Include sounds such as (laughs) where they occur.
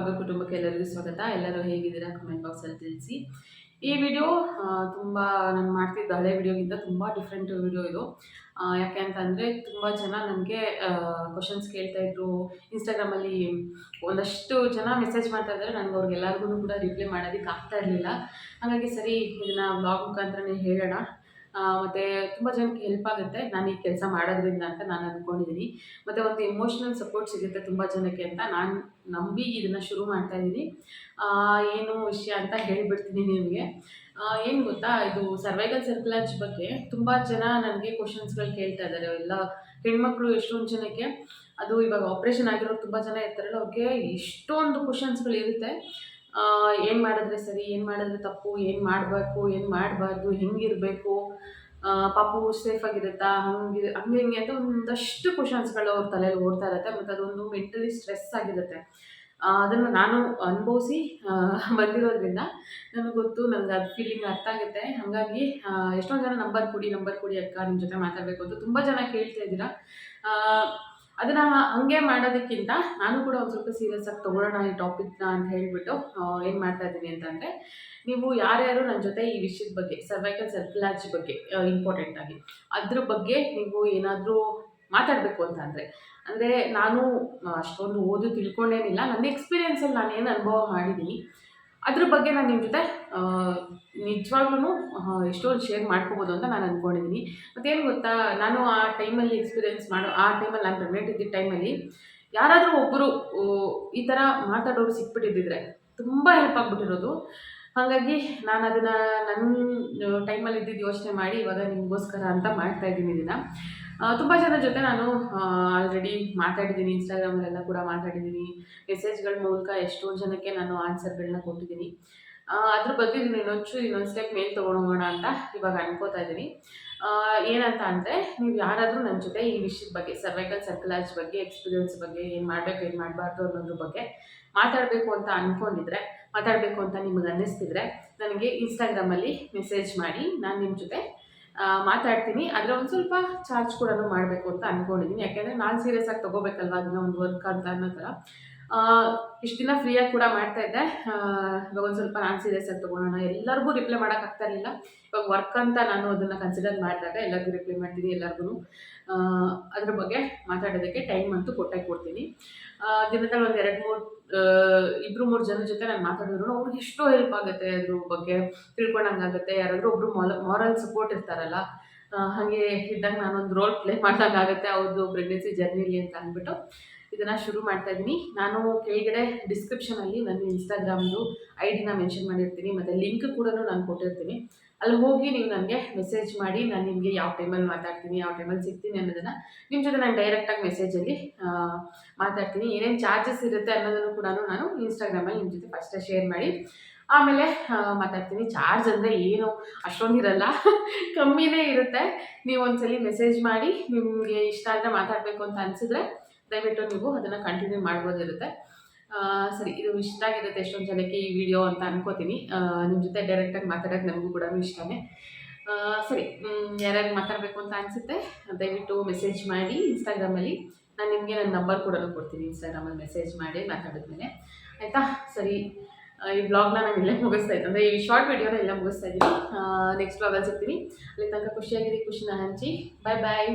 ಕಾವ್ಯ ಕುಟುಂಬಕ್ಕೆ ಎಲ್ಲರಿಗೂ ಸ್ವಾಗತ. ಎಲ್ಲರೂ ಹೇಗಿದ್ದೀರಾ? ಕಮೆಂಟ್ ಬಾಕ್ಸಲ್ಲಿ ತಿಳಿಸಿ. ಈ ವಿಡಿಯೋ ತುಂಬ ನಾನು ಮಾಡ್ತಿದ್ದ ಹಳೆ ವಿಡಿಯೋಗಿಂತ ತುಂಬ ಡಿಫ್ರೆಂಟ್ ವಿಡಿಯೋ ಇದು. ಯಾಕೆ ಅಂತಂದರೆ ತುಂಬ ಜನ ನನಗೆ ಕ್ವಶನ್ಸ್ ಕೇಳ್ತಾ ಇದ್ರು. ಇನ್ಸ್ಟಾಗ್ರಾಮಲ್ಲಿ ಒಂದಷ್ಟು ಜನ ಮೆಸೇಜ್ ಮಾಡ್ತಾ ಇದ್ದಾರೆ. ನನಗೆ ಅವ್ರಿಗೆಲ್ಲರಿಗೂ ಕೂಡ ರಿಪ್ಲೈ ಮಾಡೋದಕ್ಕೆ ಆಗ್ತಾ ಇರಲಿಲ್ಲ. ಹಾಗಾಗಿ ಸರಿ, ಇದನ್ನು ಬ್ಲಾಗ್ ಮುಖಾಂತರನೇ ಹೇಳೋಣ. ಮತ್ತೆ ತುಂಬ ಜನಕ್ಕೆ ಹೆಲ್ಪ್ ಆಗುತ್ತೆ. ನಾನು ಈ ಕೆಲಸ ಮಾಡೋದ್ರಿಂದ ಅಂತ ನಾನು ಅಂದ್ಕೊಂಡಿದ್ದೀನಿ ಮತ್ತು ಒಂದು ಎಮೋಷ್ನಲ್ ಸಪೋರ್ಟ್ ಸಿಗುತ್ತೆ ತುಂಬ ಜನಕ್ಕೆ ಅಂತ ನಾನು ನಂಬಿ ಇದನ್ನು ಶುರು ಮಾಡ್ತಾ ಇದ್ದೀನಿ ಏನು ವಿಷಯ ಅಂತ ಹೇಳಿಬಿಡ್ತೀನಿ ನಿಮಗೆ. ಏನು ಗೊತ್ತಾ? ಇದು ಸರ್ವೈಕಲ್ ಸರ್ಕ್ಲಾಜ್ ಬಗ್ಗೆ ತುಂಬ ಜನ ನನಗೆ ಕ್ವಶನ್ಸ್ಗಳು ಕೇಳ್ತಾ ಇದ್ದಾರೆ ಎಲ್ಲ ಹೆಣ್ಮಕ್ಳು ಎಷ್ಟೊಂದು ಜನಕ್ಕೆ ಅದು ಇವಾಗ ಆಪ್ರೇಷನ್ ಆಗಿರೋರು ತುಂಬ ಜನ ಇರ್ತಾರಲ್ಲ, ಅವ್ರಿಗೆ ಎಷ್ಟೊಂದು ಕ್ವಶನ್ಸ್ಗಳು ಇರುತ್ತೆ. ಏನು ಮಾಡಿದ್ರೆ ಸರಿ, ಏನು ಮಾಡಿದ್ರೆ ತಪ್ಪು, ಏನು ಮಾಡಬೇಕು, ಏನು ಮಾಡಬಾರ್ದು ಹೆಂಗಿರಬೇಕು ಪಾಪು ಸೇಫ್ ಆಗಿರುತ್ತಾ, ಹಂಗೆ ಹಂಗೆ, ಹಿಂಗೆ ಅಂತ ಒಂದಷ್ಟು ಕ್ವಶನ್ಸ್ಗಳು ಅವ್ರ ತಲೆಯಲ್ಲಿ ಓಡ್ತಾ ಇರುತ್ತೆ ಮತ್ತು ಅದೊಂದು ಮೆಂಟಲಿ ಸ್ಟ್ರೆಸ್ ಆಗಿರುತ್ತೆ. ಅದನ್ನು ನಾನು ಅನುಭವಿಸಿ ಬಂದಿರೋದ್ರಿಂದ ನನಗೆ ಗೊತ್ತು ನನಗೆ ಅದು ಫೀಲಿಂಗ್ ಅರ್ಥ ಆಗುತ್ತೆ. ಹಾಗಾಗಿ ಎಷ್ಟೊಂದು ಜನ ನಂಬರ್ ಕೊಡಿ ನಂಬರ್ ಕೊಡಿ ಅಕ್ಕ ನಿಮ್ಮ ಜೊತೆ ಮಾತಾಡಬೇಕು ಅಂತ ತುಂಬ ಜನ ಕೇಳ್ತಾ ಇದ್ದೀರಾ. ಅದನ್ನು ಹಾಗೆ ಮಾಡೋದಕ್ಕಿಂತ ನಾನು ಕೂಡ ಒಂದು ಸ್ವಲ್ಪ ಸೀರಿಯಸ್ ಆಗಿ ತೊಗೊಳ್ಳೋಣ ಈ ಟಾಪಿಕ್ನ ಅಂತ ಹೇಳಿಬಿಟ್ಟು ಏನು ಮಾಡ್ತಾ ಇದ್ದೀನಿ ಅಂತಂದರೆ ನೀವು ಯಾರ್ಯಾರು ನನ್ನ ಜೊತೆ ಈ ವಿಷಯದ ಬಗ್ಗೆ ಸರ್ವೈಕಲ್ ಸರ್ಕ್ಲಾಜ್ ಬಗ್ಗೆ ಇಂಪಾರ್ಟೆಂಟ್ ಆಗಿ, ಅದ್ರ ಬಗ್ಗೆ ನೀವು ಏನಾದರೂ ಮಾತಾಡಬೇಕು ಅಂತ ಅಂದರೆ ಅಂದರೆ ನಾನು ಅಷ್ಟೊಂದು ಓದು ತಿಳ್ಕೊಂಡೇನಿಲ್ಲ, ನನ್ನ ಎಕ್ಸ್ಪೀರಿಯೆನ್ಸಲ್ಲಿ ನಾನು ಏನು ಅನುಭವ ಮಾಡಿದ್ದೀನಿ, ಅದ್ರ ಬಗ್ಗೆ ನಾನು ನಿಮ್ಮ ಜೊತೆ ನಿಜವಾಗ್ಲೂ ಎಷ್ಟೊಂದು ಶೇರ್ ಮಾಡ್ಕೋಬೋದು ಅಂತ ನಾನು ಅಂದ್ಕೊಂಡಿದ್ದೀನಿ ಮತ್ತೇನು ಗೊತ್ತಾ, ನಾನು ಆ ಟೈಮಲ್ಲಿ ಎಕ್ಸ್ಪೀರಿಯೆನ್ಸ್ ಮಾಡೋ, ಆ ಟೈಮಲ್ಲಿ ನಾನು ಪ್ರೆಗ್ನೆಂಟ್ ಇದ್ದಿದ್ದ ಟೈಮಲ್ಲಿ ಯಾರಾದರೂ ಒಬ್ಬರು ಈ ಥರ ಮಾತಾಡೋರು ಸಿಕ್ಬಿಟ್ಟಿದ್ದಿದ್ರೆ ತುಂಬ ಹೆಲ್ಪ್ ಆಗಿಬಿಟ್ಟಿರೋದು. ಹಾಗಾಗಿ ನಾನು ಅದನ್ನು ನನ್ನ ಟೈಮಲ್ಲಿ ಇದ್ದಿದ್ದು ಯೋಚನೆ ಮಾಡಿ ಇವಾಗ ನಿಮಗೋಸ್ಕರ ಅಂತ ಮಾಡ್ತಾ ಇದ್ದೀನಿ ಇದನ್ನು. ತುಂಬ ಜನ ಜೊತೆ ನಾನು ಆಲ್ರೆಡಿ ಮಾತಾಡಿದ್ದೀನಿ ಇನ್ಸ್ಟಾಗ್ರಾಮಲ್ಲೆಲ್ಲ ಕೂಡ ಮಾತಾಡಿದ್ದೀನಿ. ಮೆಸೇಜ್ಗಳ ಮೂಲಕ ಎಷ್ಟೋ ಜನಕ್ಕೆ ನಾನು ಆನ್ಸರ್ಗಳನ್ನ ಕೊಟ್ಟಿದ್ದೀನಿ. ಅದ್ರ ಬದಲಿಗೆ ಇನ್ನೊಂಚು ಇನ್ನೊಂದು ಸ್ಟೆಪ್ ಮೇಲೆ ತೊಗೊಂಡೋಗೋಣ ಅಂತ ಇವಾಗ ಅನ್ಕೋತಾ ಇದ್ದೀನಿ ಏನಂತ ಅಂದರೆ ನೀವು ಯಾರಾದರೂ ನನ್ನ ಜೊತೆ ಈ ವಿಷಯದ ಬಗ್ಗೆ ಸರ್ವೈಕಲ್ ಸರ್ಕಲಾಜ್ ಬಗ್ಗೆ ಎಕ್ಸ್ಪೀರಿಯನ್ಸ್ ಬಗ್ಗೆ, ಏನು ಮಾಡಬೇಕು, ಏನು ಮಾಡಬಾರ್ದು ಅನ್ನೋದ್ರ ಬಗ್ಗೆ ಮಾತಾಡಬೇಕು ಅಂತ ಅಂದ್ಕೊಂಡಿದ್ರೆ ಮಾತಾಡಬೇಕು ಅಂತ ನಿಮಗೆ ಅನ್ನಿಸ್ತಿದ್ರೆ ನನಗೆ ಇನ್ಸ್ಟಾಗ್ರಾಮಲ್ಲಿ ಮೆಸೇಜ್ ಮಾಡಿ, ನಾನು ನಿಮ್ಮ ಜೊತೆ ಮಾತಾಡ್ತೀನಿ. ಆದರೆ ಒಂದು ಸ್ವಲ್ಪ ಚಾರ್ಜ್ ಕೂಡ ಮಾಡಬೇಕು ಅಂತ ಅಂದ್ಕೊಂಡಿದ್ದೀನಿ ಯಾಕೆಂದರೆ ನಾನು ಸೀರಿಯಸ್ ಆಗಿ ತೊಗೋಬೇಕಲ್ವ, ಅದನ್ನ ಒಂದು ವರ್ಕ್ ಅಂತ ಅನ್ನೋ ಥರ. ಇಷ್ಟು ದಿನ ಫ್ರೀಯಾಗಿ ಕೂಡ ಮಾಡ್ತಾ ಇದ್ದೆ. ಇವಾಗ ಒಂದು ಸ್ವಲ್ಪ ನಾನು ಸೀರಿಯಸ್ ಆಗಿ ತೊಗೊಳೋಣ. ಎಲ್ಲರಿಗೂ ರಿಪ್ಲೈ ಮಾಡೋಕ್ಕಾಗ್ತಾ ಇರಲಿಲ್ಲ. ಇವಾಗ ವರ್ಕ್ ಅಂತ ನಾನು ಅದನ್ನು ಕನ್ಸಿಡರ್ ಮಾಡಿದಾಗ ಎಲ್ಲರಿಗೂ ರಿಪ್ಲೈ ಮಾಡ್ತೀನಿ ಎಲ್ಲರಿಗೂ ಅದ್ರ ಬಗ್ಗೆ ಮಾತಾಡೋದಕ್ಕೆ ಟೈಮ್ ಅಂತೂ ಕೊಟ್ಟೆ ಕೊಡ್ತೀನಿ. ದಿನದಲ್ಲಿ ಒಂದು ಎರಡು ಮೂರು ಇಬ್ಬರು ಮೂರು ಜನ ಜೊತೆ ನಾನು ಮಾತಾಡಿದ್ರು ಅವ್ರಿಗೆ ಎಷ್ಟೋ ಹೆಲ್ಪ್ ಆಗುತ್ತೆ ಅದ್ರ ಬಗ್ಗೆ. ತಿಳ್ಕೊಂಡಂಗಾಗುತ್ತೆ. ಯಾರಾದರೂ ಒಬ್ಬರು ಮಾರಲ್ ಸಪೋರ್ಟ್ ಇರ್ತಾರಲ್ಲ ಹಾಗೆ ಇದ್ದಾಗ ನಾನೊಂದು ರೋಲ್ ಪ್ಲೇ ಮಾಡ್ದಂಗೆ ಆಗುತ್ತೆ ಅವ್ರದ್ದು ಪ್ರೆಗ್ನೆನ್ಸಿ ಜರ್ನಿಲಿ ಅಂತ ಅಂದ್ಬಿಟ್ಟು. ಇದನ್ನು ಶುರು ಮಾಡ್ತಾ ಇದ್ದೀನಿ. ನಾನು ಕೆಳಗಡೆ ಡಿಸ್ಕ್ರಿಪ್ಷನಲ್ಲಿ ನನ್ನ ಇನ್ಸ್ಟಾಗ್ರಾಮ್ದು ಐ ಡಿನ ಮೆನ್ಷನ್ ಮಾಡಿರ್ತೀನಿ. ಮತ್ತು ಲಿಂಕ್ ಕೂಡ ನಾನು ಕೊಟ್ಟಿರ್ತೀನಿ. ಅಲ್ಲಿ ಹೋಗಿ ನೀವು ನನಗೆ ಮೆಸೇಜ್ ಮಾಡಿ, ನಾನು ನಿಮಗೆ ಯಾವ ಟೈಮಲ್ಲಿ ಮಾತಾಡ್ತೀನಿ, ಯಾವ ಟೈಮಲ್ಲಿ ಸಿಗ್ತೀನಿ ಅನ್ನೋದನ್ನು ನಿಮ್ಮ ಜೊತೆ ನಾನು ಡೈರೆಕ್ಟಾಗಿ ಮೆಸೇಜಲ್ಲಿ ಮಾತಾಡ್ತೀನಿ. ಏನೇನು ಚಾರ್ಜಸ್ ಇರುತ್ತೆ ಅನ್ನೋದನ್ನು ಕೂಡ ನಾನು ಇನ್ಸ್ಟಾಗ್ರಾಮಲ್ಲಿ ನಿಮ್ಮ ಜೊತೆ ಫಸ್ಟೇ ಶೇರ್ ಮಾಡಿ, ಆಮೇಲೆ ಮಾತಾಡ್ತೀನಿ. ಚಾರ್ಜ್ ಅಂದರೆ ಏನು? ಅಷ್ಟೊಂದಿರಲ್ಲ. (laughs) ಕಮ್ಮಿನೇ ಇರುತ್ತೆ. ನೀವು ಒಂದ್ಸಲಿ ಮೆಸೇಜ್ ಮಾಡಿ, ನಿಮಗೆ ಇಷ್ಟ ಆದರೆ ಮಾತಾಡಬೇಕು ಅಂತ ಅನಿಸಿದ್ರೆ ದಯವಿಟ್ಟು ನೀವು ಅದನ್ನು ಕಂಟಿನ್ಯೂ ಮಾಡ್ಬೋದಿರುತ್ತೆ. ಸರಿ, ಇದು ಇಷ್ಟ ಆಗಿರುತ್ತೆ ಎಷ್ಟೊಂದು ಜನಕ್ಕೆ ಈ ವಿಡಿಯೋ ಅಂತ ಅನ್ಕೋತೀನಿ. ನಿಮ್ಮ ಜೊತೆ ಡೈರೆಕ್ಟಾಗಿ ಮಾತಾಡೋಕೆ ನನಗೂ ಕೂಡ ಇಷ್ಟನೇ. ಸರಿ ಯಾರ್ಯಾರು ಮಾತಾಡಬೇಕು ಅಂತ ಅನಿಸುತ್ತೆ, ದಯವಿಟ್ಟು ಮೆಸೇಜ್ ಮಾಡಿ ಇನ್ಸ್ಟಾಗ್ರಾಮಲ್ಲಿ ನಾನು ನಿಮಗೆ ನನ್ನ ನಂಬರ್ ಕೂಡ ಕೊಡ್ತೀನಿ ಇನ್ಸ್ಟಾಗ್ರಾಮಲ್ಲಿ ಮೆಸೇಜ್ ಮಾಡಿ ಮಾತಾಡಿದ್ಮೇಲೆ. ಆಯಿತಾ? ಸರಿ ಈ ವ್ಲಾಗ್ನ ನಾನು ಇಲ್ಲೇ ಮುಗಿಸ್ತಾ ಇದ್ದೆ. ಅಂದರೆ ಈ ಶಾರ್ಟ್ ವಿಡಿಯೋನ ಎಲ್ಲ ಮುಗಿಸ್ತಾ ಇದ್ದೀನಿ. ನೆಕ್ಸ್ಟ್ ವ್ಲಾಗಲ್ಲಿ ಸಿಗ್ತೀನಿ. ಅಲ್ಲಿ ತನಕ ಖುಷಿಯಾಗಿರಿ, ಖುಷಿನ ಹಂಚಿ. ಬಾಯ್ ಬಾಯ್